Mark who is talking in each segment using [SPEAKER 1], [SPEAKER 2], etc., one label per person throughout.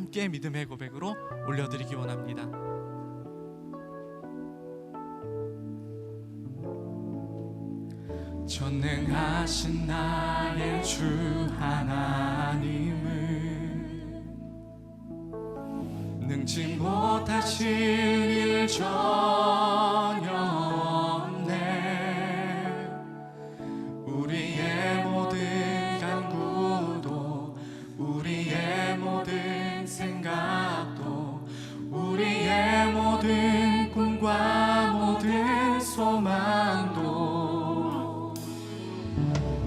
[SPEAKER 1] 함께 믿음의 고백으로 올려드리기 원합니다. 전능하신 나의 주 하나님은 능지 못하실 일전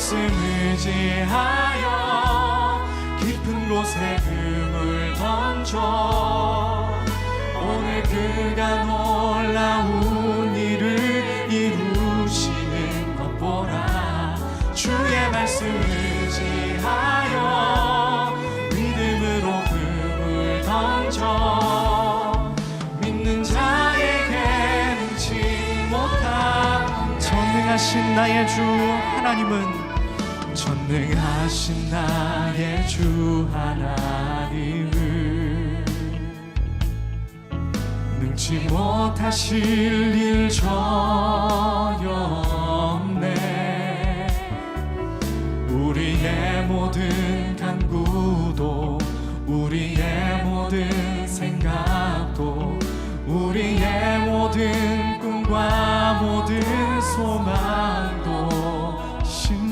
[SPEAKER 1] 말씀 의지하여 깊은 곳에 금을 던져 오늘 그가 놀라운 일을 이루시는 것 보라 주의 말씀 의지하여 믿음으로 금을 던져 믿는 자에게 능치 못한 전능하신 나의 주 하나님은 전능하신 나의 주 하나님을 능치 못하실 일 전혀 없네. 우리의 모든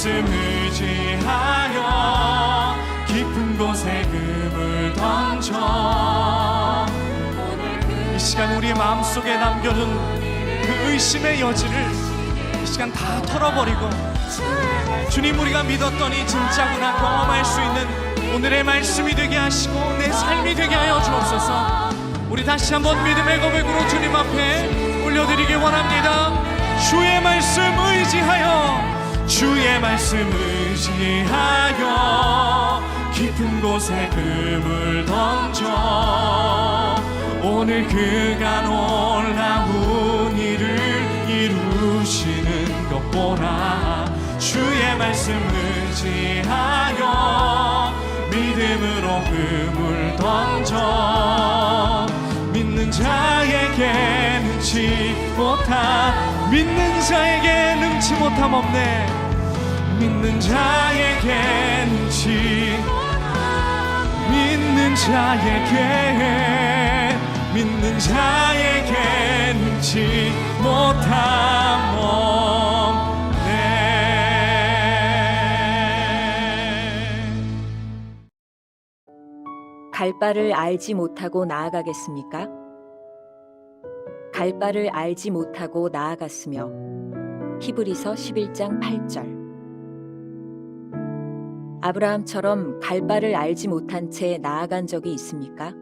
[SPEAKER 1] 말씀 의지하여 깊은 곳에 금을 던져. 이 시간 우리의 마음속에 남겨둔 그 의심의 여지를 이 시간 다 털어버리고 주님 우리가 믿었더니 진짜구나 경험할 수 있는 오늘의 말씀이 되게 하시고 내 삶이 되게 하여 주옵소서. 우리 다시 한번 믿음의 고백으로 주님 앞에 올려드리기 원합니다. 주의 말씀 의지하여 주의 말씀 의지하여 깊은 곳에 금을 던져 오늘 그가 놀라운 일을 이루시는 것 보라 주의 말씀 의지하여 믿음으로 금을 던져 믿는 자에게 능치 못함 믿는 자에게 능치 못함 없네. 믿는 자에게 능치. 믿는 자에게 믿는 자에게 능치 못함 없네.
[SPEAKER 2] 갈 바를 알지 못하고 나아가겠습니까? 갈 바를 알지 못하고 나아갔으며 히브리서 11장 8절 아브라함처럼 갈 바를 알지 못한 채 나아간 적이 있습니까?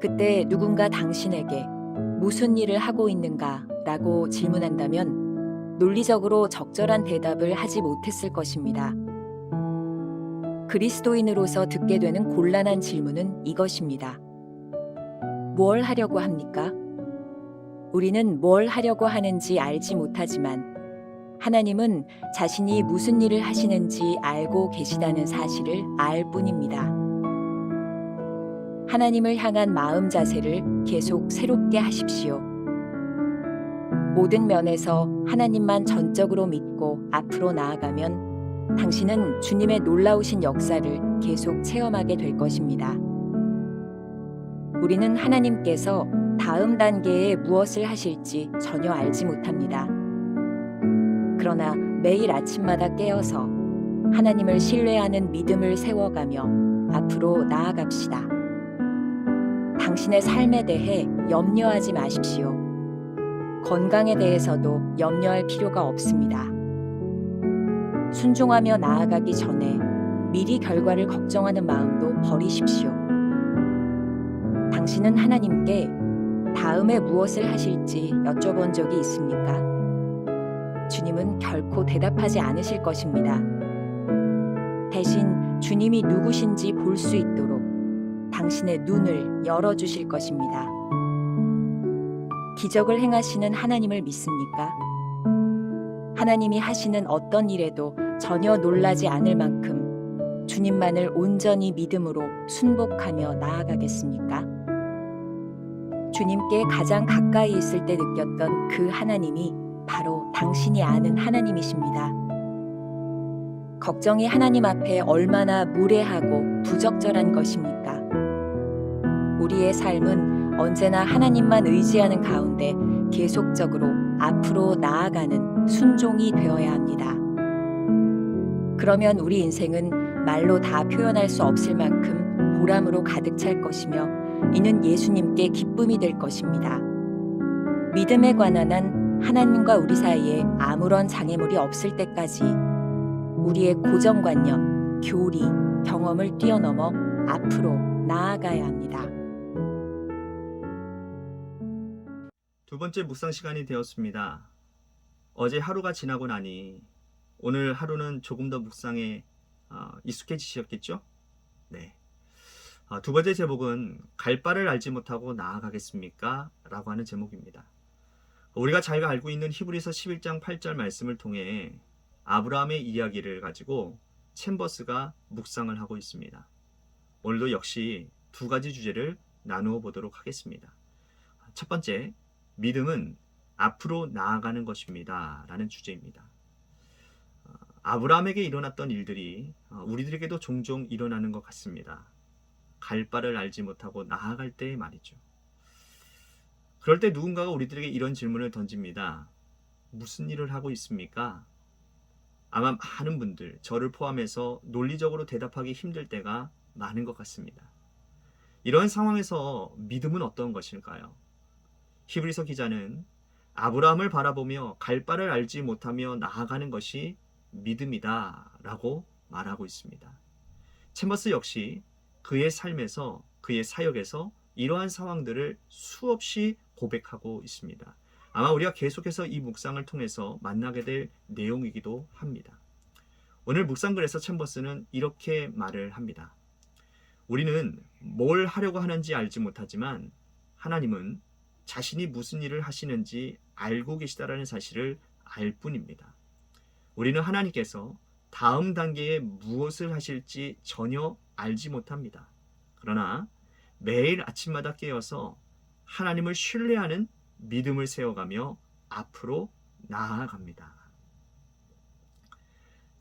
[SPEAKER 2] 그때 누군가 당신에게 무슨 일을 하고 있는가 라고 질문한다면 논리적으로 적절한 대답을 하지 못했을 것입니다. 그리스도인으로서 듣게 되는 곤란한 질문은 이것입니다. 뭘 하려고 합니까? 우리는 뭘 하려고 하는지 알지 못하지만 하나님은 자신이 무슨 일을 하시는지 알고 계시다는 사실을 알 뿐입니다. 하나님을 향한 마음 자세를 계속 새롭게 하십시오. 모든 면에서 하나님만 전적으로 믿고 앞으로 나아가면 당신은 주님의 놀라우신 역사를 계속 체험하게 될 것입니다. 우리는 하나님께서 다음 단계에 무엇을 하실지 전혀 알지 못합니다. 그러나 매일 아침마다 깨어서 하나님을 신뢰하는 믿음을 세워가며 앞으로 나아갑시다. 당신의 삶에 대해 염려하지 마십시오. 건강에 대해서도 염려할 필요가 없습니다. 순종하며 나아가기 전에 미리 결과를 걱정하는 마음도 버리십시오. 당신은 하나님께 다음에 무엇을 하실지 여쭤본 적이 있습니까? 주님은 결코 대답하지 않으실 것입니다. 대신 주님이 누구신지 볼 수 있도록 당신의 눈을 열어주실 것입니다. 기적을 행하시는 하나님을 믿습니까? 하나님이 하시는 어떤 일에도 전혀 놀라지 않을 만큼 주님만을 온전히 믿음으로 순복하며 나아가겠습니까? 주님께 가장 가까이 있을 때 느꼈던 그 하나님이 바로 당신이 아는 하나님이십니다. 걱정이 하나님 앞에 얼마나 무례하고 부적절한 것입니까? 우리의 삶은 언제나 하나님만 의지하는 가운데 계속적으로 앞으로 나아가는 순종이 되어야 합니다. 그러면 우리 인생은 말로 다 표현할 수 없을 만큼 보람으로 가득 찰 것이며 이는 예수님께 기쁨이 될 것입니다. 믿음에 관한 한 하나님과 우리 사이에 아무런 장애물이 없을 때까지 우리의 고정관념, 교리, 경험을 뛰어넘어 앞으로 나아가야 합니다.
[SPEAKER 3] 두 번째 묵상 시간이 되었습니다. 어제 하루가 지나고 나니 오늘 하루는 조금 더 묵상에 어, 익숙해지셨겠죠? 네. 어, 두 번째 제목은 갈 바를 알지 못하고 나아가겠습니까? 라고 하는 제목입니다. 우리가 잘 알고 있는 히브리서 11장 8절 말씀을 통해 아브라함의 이야기를 가지고 챔버스가 묵상을 하고 있습니다. 오늘도 역시 두 가지 주제를 나누어 보도록 하겠습니다. 첫 번째, 믿음은 앞으로 나아가는 것입니다. 라는 주제입니다. 어, 아브라함에게 일어났던 일들이 어, 우리들에게도 종종 일어나는 것 같습니다. 갈 바를 알지 못하고 나아갈 때의 말이죠. 그럴 때 누군가가 우리들에게 이런 질문을 던집니다. 무슨 일을 하고 있습니까? 아마 많은 분들, 저를 포함해서 논리적으로 대답하기 힘들 때가 많은 것 같습니다. 이런 상황에서 믿음은 어떤 것일까요? 히브리서 기자는 아브라함을 바라보며 갈 바를 알지 못하며 나아가는 것이 믿음이다 라고 말하고 있습니다. 챔버스 역시 그의 삶에서 그의 사역에서 이러한 상황들을 수없이 고백하고 있습니다. 아마 우리가 계속해서 이 묵상을 통해서 만나게 될 내용이기도 합니다. 오늘 묵상글에서 챔버스는 이렇게 말을 합니다. 우리는 뭘 하려고 하는지 알지 못하지만 하나님은 자신이 무슨 일을 하시는지 알고 계시다라는 사실을 알 뿐입니다. 우리는 하나님께서 다음 단계에 무엇을 하실지 전혀 알지 못합니다. 그러나 매일 아침마다 깨어서 하나님을 신뢰하는 믿음을 세워가며 앞으로 나아갑니다.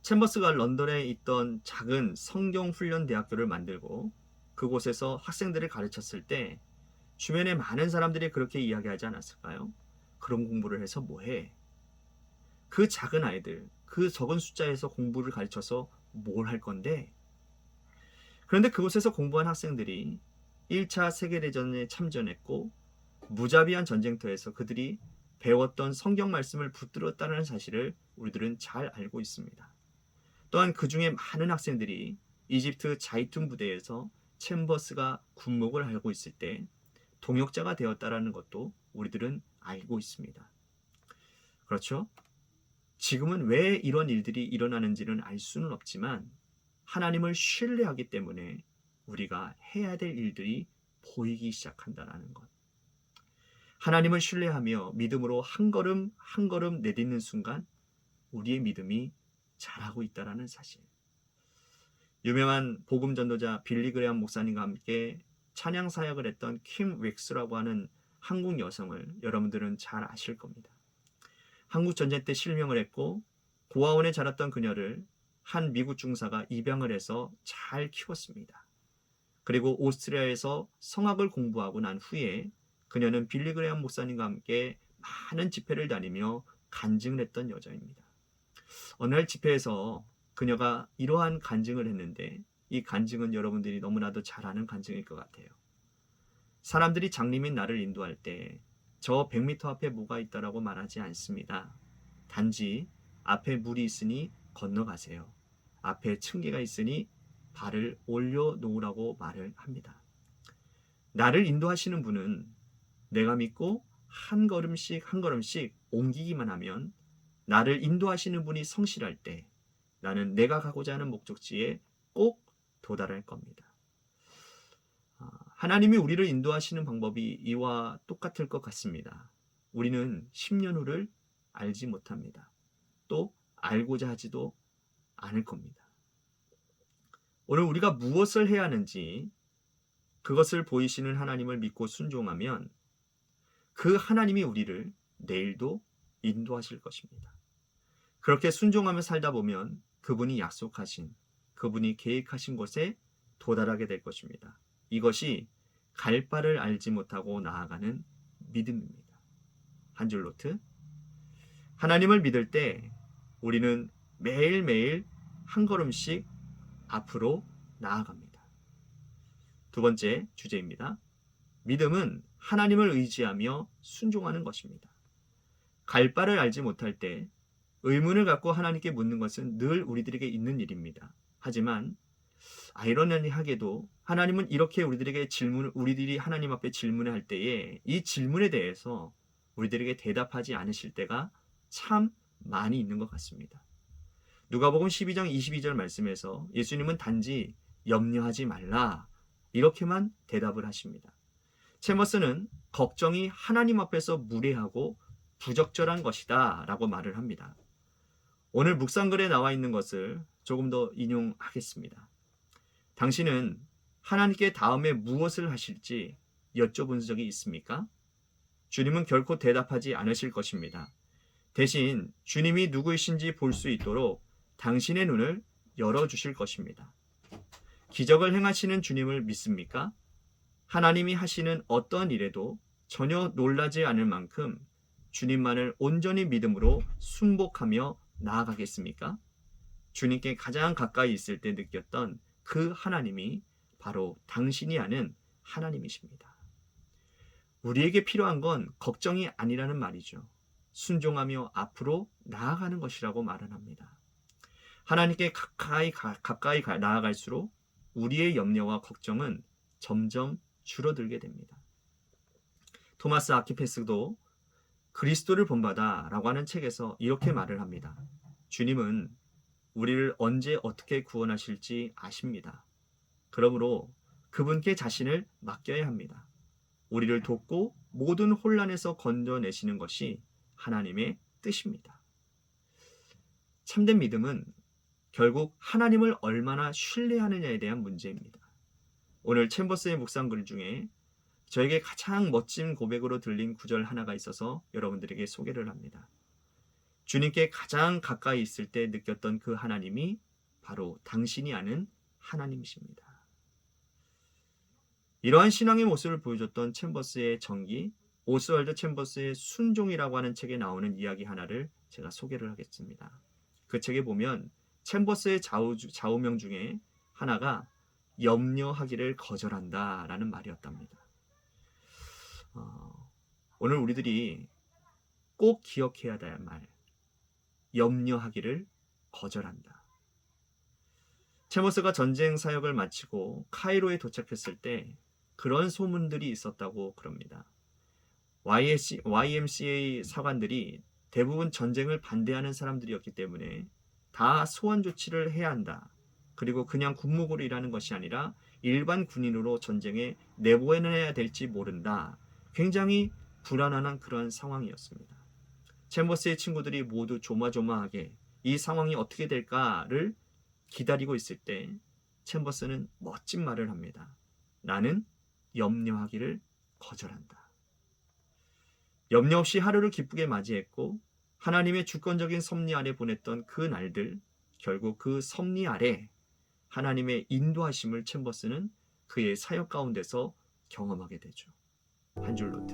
[SPEAKER 3] 챔버스가 런던에 있던 작은 성경 훈련 대학교를 만들고 그곳에서 학생들을 가르쳤을 때 주변에 많은 사람들이 그렇게 이야기하지 않았을까요? 그런 공부를 해서 뭐해? 그 작은 아이들, 그 적은 숫자에서 공부를 가르쳐서 뭘 할 건데? 그런데 그곳에서 공부한 학생들이 1차 세계대전에 참전했고 무자비한 전쟁터에서 그들이 배웠던 성경 말씀을 붙들었다는 사실을 우리들은 잘 알고 있습니다. 또한 그 중에 많은 학생들이 이집트 자이툰 부대에서 챔버스가 군목을 알고 있을 때 동역자가 되었다라는 것도 우리들은 알고 있습니다. 그렇죠? 지금은 왜 이런 일들이 일어나는지는 알 수는 없지만 하나님을 신뢰하기 때문에 우리가 해야 될 일들이 보이기 시작한다라는 것. 하나님을 신뢰하며 믿음으로 한 걸음 한 걸음 내딛는 순간 우리의 믿음이 자라고 있다라는 사실. 유명한 복음 전도자 빌리 그레엄 목사님과 함께 찬양 사역을 했던 킴 윅스라고 하는 한국 여성을 여러분들은 잘 아실 겁니다. 한국 전쟁 때 실명을 했고 고아원에 자랐던 그녀를 한 미국 중사가 입양을 해서 잘 키웠습니다. 그리고 오스트리아에서 성악을 공부하고 난 후에 그녀는 빌리 그레암 목사님과 함께 많은 집회를 다니며 간증을 했던 여자입니다. 어느 날 집회에서 그녀가 이러한 간증을 했는데 이 간증은 여러분들이 너무나도 잘 아는 간증일 것 같아요. 사람들이 장님인 나를 인도할 때 저 100m 앞에 뭐가 있다라고 말하지 않습니다. 단지 앞에 물이 있으니 건너가세요. 앞에 층계가 있으니 발을 올려 놓으라고 말을 합니다. 나를 인도하시는 분은 내가 믿고 한 걸음씩 한 걸음씩 옮기기만 하면 나를 인도하시는 분이 성실할 때 나는 내가 가고자 하는 목적지에 꼭 도달할 겁니다. 아, 하나님이 우리를 인도하시는 방법이 이와 똑같을 것 같습니다. 우리는 10년 후를 알지 못합니다. 또 알고자 하지도 않을 겁니다. 오늘 우리가 무엇을 해야 하는지 그것을 보이시는 하나님을 믿고 순종하면 그 하나님이 우리를 내일도 인도하실 것입니다. 그렇게 순종하며 살다 보면 그분이 약속하신, 그분이 계획하신 곳에 도달하게 될 것입니다. 이것이 갈 바를 알지 못하고 나아가는 믿음입니다. 한 줄 노트. 하나님을 믿을 때 우리는 매일매일 한 걸음씩 앞으로 나아갑니다. 두 번째 주제입니다. 믿음은 하나님을 의지하며 순종하는 것입니다. 갈 바를 알지 못할 때 의문을 갖고 하나님께 묻는 것은 늘 우리들에게 있는 일입니다. 하지만 아이러니하게도 하나님은 이렇게 우리들에게 질문을 우리들이 하나님 앞에 질문을 할 때에 이 질문에 대해서 우리들에게 대답하지 않으실 때가 참 많이 있는 것 같습니다. 누가복음 12장 22절 말씀에서 예수님은 단지 염려하지 말라 이렇게만 대답을 하십니다. 체머스는 걱정이 하나님 앞에서 무례하고 부적절한 것이다 라고 말을 합니다. 오늘 묵상글에 나와 있는 것을 조금 더 인용하겠습니다. 당신은 하나님께 다음에 무엇을 하실지 여쭤본 적이 있습니까? 주님은 결코 대답하지 않으실 것입니다. 대신 주님이 누구이신지 볼 수 있도록 당신의 눈을 열어주실 것입니다. 기적을 행하시는 주님을 믿습니까? 하나님이 하시는 어떤 일에도 전혀 놀라지 않을 만큼 주님만을 온전히 믿음으로 순복하며 나아가겠습니까? 주님께 가장 가까이 있을 때 느꼈던 그 하나님이 바로 당신이 아는 하나님이십니다. 우리에게 필요한 건 걱정이 아니라는 말이죠. 순종하며 앞으로 나아가는 것이라고 말은 합니다. 하나님께 가까이 가, 가까이 가, 나아갈수록 우리의 염려와 걱정은 점점 줄어들게 됩니다. 토마스 아키페스도 그리스도를 본받아라고 하는 책에서 이렇게 말을 합니다. 주님은 우리를 언제 어떻게 구원하실지 아십니다. 그러므로 그분께 자신을 맡겨야 합니다. 우리를 돕고 모든 혼란에서 건져내시는 것이 하나님의 뜻입니다. 참된 믿음은 결국 하나님을 얼마나 신뢰하느냐에 대한 문제입니다. 오늘 챔버스의 묵상글 중에 저에게 가장 멋진 고백으로 들린 구절 하나가 있어서 여러분들에게 소개를 합니다. 주님께 가장 가까이 있을 때 느꼈던 그 하나님이 바로 당신이 아는 하나님이십니다. 이러한 신앙의 모습을 보여줬던 챔버스의 정기, 오스월드 챔버스의 순종이라고 하는 책에 나오는 이야기 하나를 제가 소개를 하겠습니다. 그 책에 보면 챔버스의 좌우, 좌우명 중에 하나가 염려하기를 거절한다 라는 말이었답니다. 어, 오늘 우리들이 꼭 기억해야 될 말, 염려하기를 거절한다. 체모스가 전쟁 사역을 마치고 카이로에 도착했을 때 그런 소문들이 있었다고 그럽니다. YMCA 사관들이 대부분 전쟁을 반대하는 사람들이었기 때문에 다 소환 조치를 해야 한다. 그리고 그냥 군목으로 일하는 것이 아니라 일반 군인으로 전쟁에 내보내야 될지 모른다. 굉장히 불안한 그런 상황이었습니다. 챔버스의 친구들이 모두 조마조마하게 이 상황이 어떻게 될까를 기다리고 있을 때 챔버스는 멋진 말을 합니다. 나는 염려하기를 거절한다. 염려 없이 하루를 기쁘게 맞이했고 하나님의 주권적인 섭리 아래 보냈던 그 날들 결국 그 섭리 아래 하나님의 인도하심을 챔버스는 그의 사역 가운데서 경험하게 되죠. 한 줄 노트.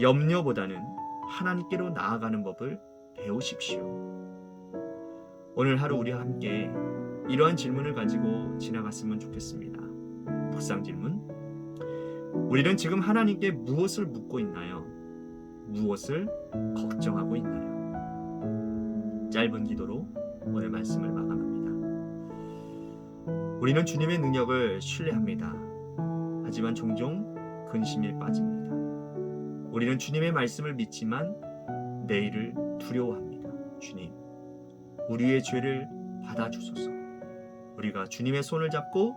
[SPEAKER 3] 염려보다는 하나님께로 나아가는 법을 배우십시오. 오늘 하루 우리와 함께 이러한 질문을 가지고 지나갔으면 좋겠습니다. 묵상 질문. 우리는 지금 하나님께 무엇을 묻고 있나요? 무엇을 걱정하고 있나요? 짧은 기도로 오늘 말씀을 마감합니다. 우리는 주님의 능력을 신뢰합니다. 하지만 종종 근심에 빠집니다. 우리는 주님의 말씀을 믿지만 내일을 두려워합니다. 주님, 우리의 죄를 받아주소서. 우리가 주님의 손을 잡고